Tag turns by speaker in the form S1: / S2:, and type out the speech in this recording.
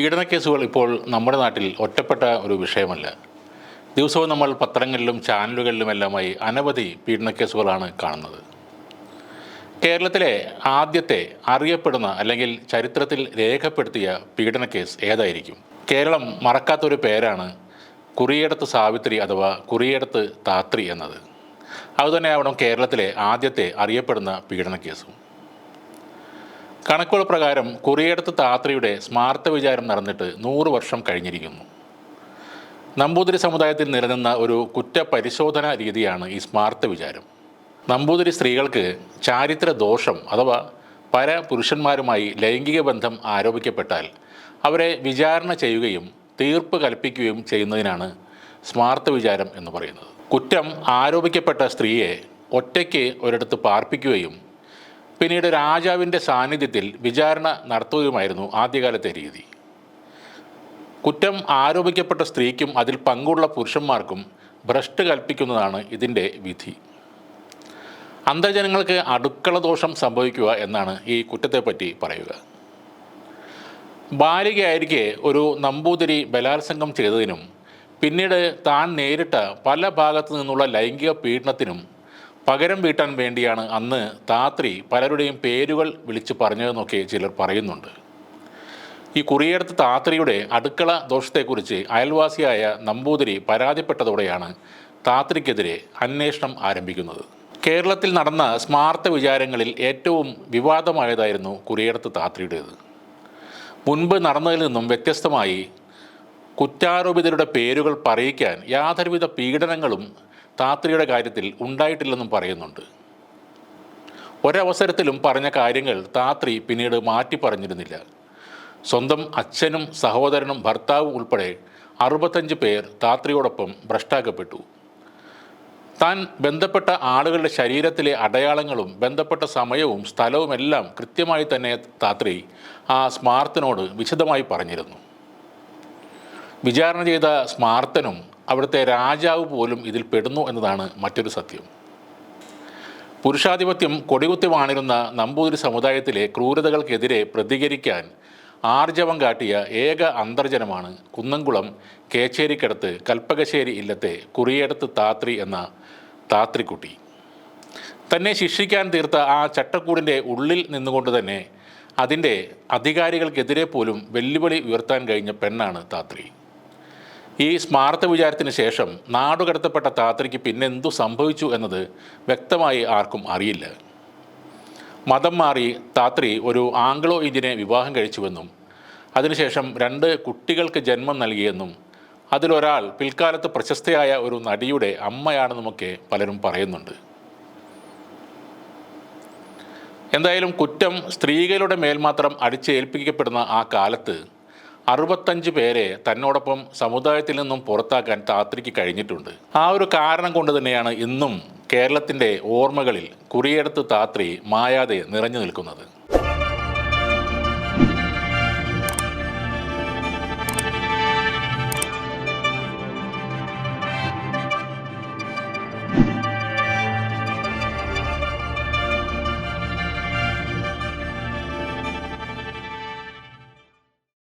S1: പീഡനക്കേസുകൾ ഇപ്പോൾ നമ്മുടെ നാട്ടിൽ ഒറ്റപ്പെട്ട ഒരു വിഷയമല്ല. ദിവസവും നമ്മൾ പത്രങ്ങളിലും ചാനലുകളിലുമെല്ലാമായി അനവധി പീഡന കേസുകളാണ് കാണുന്നത്. കേരളത്തിലെ ആദ്യത്തെ അറിയപ്പെടുന്ന അല്ലെങ്കിൽ ചരിത്രത്തിൽ രേഖപ്പെടുത്തിയ പീഡന കേസ് ഏതായിരിക്കും? കേരളം മറക്കാത്തൊരു പേരാണ് കുറിയടത്ത് സാവിത്രി അഥവാ കുറിയടത്ത് താത്രി എന്നത്. അതുതന്നെയാവണം കേരളത്തിലെ ആദ്യത്തെ അറിയപ്പെടുന്ന പീഡനക്കേസും കണക്കുകൾ പ്രകാരം കുറിയടത്ത് താത്രയുടെ സ്മാർത്ത വിചാരം നടന്നിട്ട് നൂറ് വർഷം കഴിഞ്ഞിരിക്കുന്നു. നമ്പൂതിരി സമുദായത്തിൽ നിലനിന്ന ഒരു കുറ്റപരിശോധന രീതിയാണ് ഈ സ്മാർത്ത വിചാരം. നമ്പൂതിരി സ്ത്രീകൾക്ക് ചാരിത്ര ദോഷം അഥവാ പര പുരുഷന്മാരുമായി ലൈംഗിക ബന്ധം ആരോപിക്കപ്പെട്ടാൽ അവരെ വിചാരണ ചെയ്യുകയും തീർപ്പ് കൽപ്പിക്കുകയും ചെയ്യുന്നതിനാണ് സ്മാർത്ത വിചാരം എന്ന് പറയുന്നത്. കുറ്റം ആരോപിക്കപ്പെട്ട സ്ത്രീയെ ഒറ്റയ്ക്ക് ഒരിടത്ത് പാർപ്പിക്കുകയും പിന്നീട് രാജാവിന്റെ സാന്നിധ്യത്തിൽ വിചാരണ നടത്തുകയുമായിരുന്നു ആദ്യകാലത്തെ രീതി. കുറ്റം ആരോപിക്കപ്പെട്ട സ്ത്രീക്കും അതിൽ പങ്കുള്ള പുരുഷന്മാർക്കും ഭ്രഷ്ട് കൽപ്പിക്കുന്നതാണ് ഇതിന്റെ വിധി. അന്തർജനങ്ങൾക്ക് അടുക്കള ദോഷം സംഭവിക്കുക എന്നാണ് ഈ കുറ്റത്തെപ്പറ്റി പറയുക. ബാലികയായിരിക്കെ ഒരു നമ്പൂതിരി ബലാത്സംഗം ചെയ്തതിനും പിന്നീട് താൻ നേരിട്ട പല ഭാഗത്തു നിന്നുള്ള ലൈംഗിക പീഡനത്തിനും പകരം വീട്ടാൻ വേണ്ടിയാണ് അന്ന് താത്രി പലരുടെയും പേരുകൾ വിളിച്ചു പറഞ്ഞതെന്നൊക്കെ ചിലർ പറയുന്നുണ്ട്. ഈ കുറിയെടുത്ത താത്രിയുടെ അടുക്കള ദോഷത്തെക്കുറിച്ച് അയൽവാസിയായ നമ്പൂതിരി പരാതിപ്പെട്ടതോടെയാണ് താത്രിക്കെതിരെ അന്വേഷണം ആരംഭിക്കുന്നത്. കേരളത്തിൽ നടന്ന സ്മാർത്ത വിചാരങ്ങളിൽ ഏറ്റവും വിവാദമായതായിരുന്നു കുറിയെടുത്ത് താത്രിയുടേത്. മുൻപ് നടന്നതിൽ നിന്നും വ്യത്യസ്തമായി കുറ്റാരോപിതരുടെ പേരുകൾ പറയിക്കാൻ യാതൊരുവിധ പീഡനങ്ങളും താത്രിയുടെ കാര്യത്തിൽ ഉണ്ടായിട്ടില്ലെന്നും പറയുന്നുണ്ട്. ഒരവസരത്തിലും പറഞ്ഞ കാര്യങ്ങൾ താത്രി പിന്നീട് മാറ്റി പറഞ്ഞിരുന്നില്ല. സ്വന്തം അച്ഛനും സഹോദരനും ഭർത്താവും ഉൾപ്പെടെ അറുപത്തഞ്ച് പേർ താത്രിയോടൊപ്പം ഭ്രഷ്ടാക്കപ്പെട്ടു. താൻ ബന്ധപ്പെട്ട ആളുകളുടെ ശരീരത്തിലെ അടയാളങ്ങളും ബന്ധപ്പെട്ട സമയവും സ്ഥലവും എല്ലാം കൃത്യമായി തന്നെ താത്രി ആ സ്മാർത്തനോട് വിശദമായി പറഞ്ഞിരുന്നു. വിചാരണ ചെയ്ത സ്മാർത്തനും അവിടുത്തെ രാജാവ് പോലും ഇതിൽ പെടുന്നു എന്നതാണ് മറ്റൊരു സത്യം. പുരുഷാധിപത്യം കൊടികുത്തി വാണിരുന്ന നമ്പൂതിരി സമുദായത്തിലെ ക്രൂരതകൾക്കെതിരെ പ്രതികരിക്കാൻ ആർജവം കാട്ടിയ ഏക അന്തർജനമാണ് കുന്നംകുളം കേച്ചേരിക്കടുത്ത് കൽപ്പകശ്ശേരി ഇല്ലത്തെ കുറിയടത്ത് താത്രി എന്ന താത്രിക്കുട്ടി. തന്നെ ശിക്ഷിക്കാൻ തീർത്ത ആ ചട്ടക്കൂടിന്റെ ഉള്ളിൽ നിന്നുകൊണ്ട് തന്നെ അതിന്റെ അധികാരികൾക്കെതിരെ പോലും വെല്ലുവിളി ഉയർത്താൻ കഴിഞ്ഞ പെണ്ണാണ് താത്രി. ഈ സ്മാർത്ത വിചാരത്തിന് ശേഷം നാടുകടത്തപ്പെട്ട താത്രയ്ക്ക് പിന്നെന്തു സംഭവിച്ചു എന്നത് വ്യക്തമായി ആർക്കും അറിയില്ല. മതം മാറി താത്രി ഒരു ആംഗ്ലോ ഇന്ത്യനെ വിവാഹം കഴിച്ചുവെന്നും അതിനുശേഷം രണ്ട് കുട്ടികൾക്ക് ജന്മം നൽകിയെന്നും അതിലൊരാൾ പിൽക്കാലത്ത് പ്രശസ്തയായ ഒരു നടിയുടെ അമ്മയാണെന്നുമൊക്കെ പലരും പറയുന്നുണ്ട്. എന്തായാലും കുറ്റം സ്ത്രീകളുടെ മേൽ മാത്രം അടിച്ചേൽപ്പിക്കപ്പെടുന്ന ആ കാലത്ത് അറുപത്തഞ്ച് പേരെ തന്നോടൊപ്പം സമുദായത്തിൽ നിന്നും പുറത്താക്കാൻ താത്രിക്ക് കഴിഞ്ഞിട്ടുണ്ട്. ആ ഒരു കാരണം കൊണ്ട് തന്നെയാണ് ഇന്നും കേരളത്തിന്റെ ഓർമ്മകളിൽ കുറിയെടുത്ത് താത്രി മായാതെ നിറഞ്ഞു നിൽക്കുന്നത്.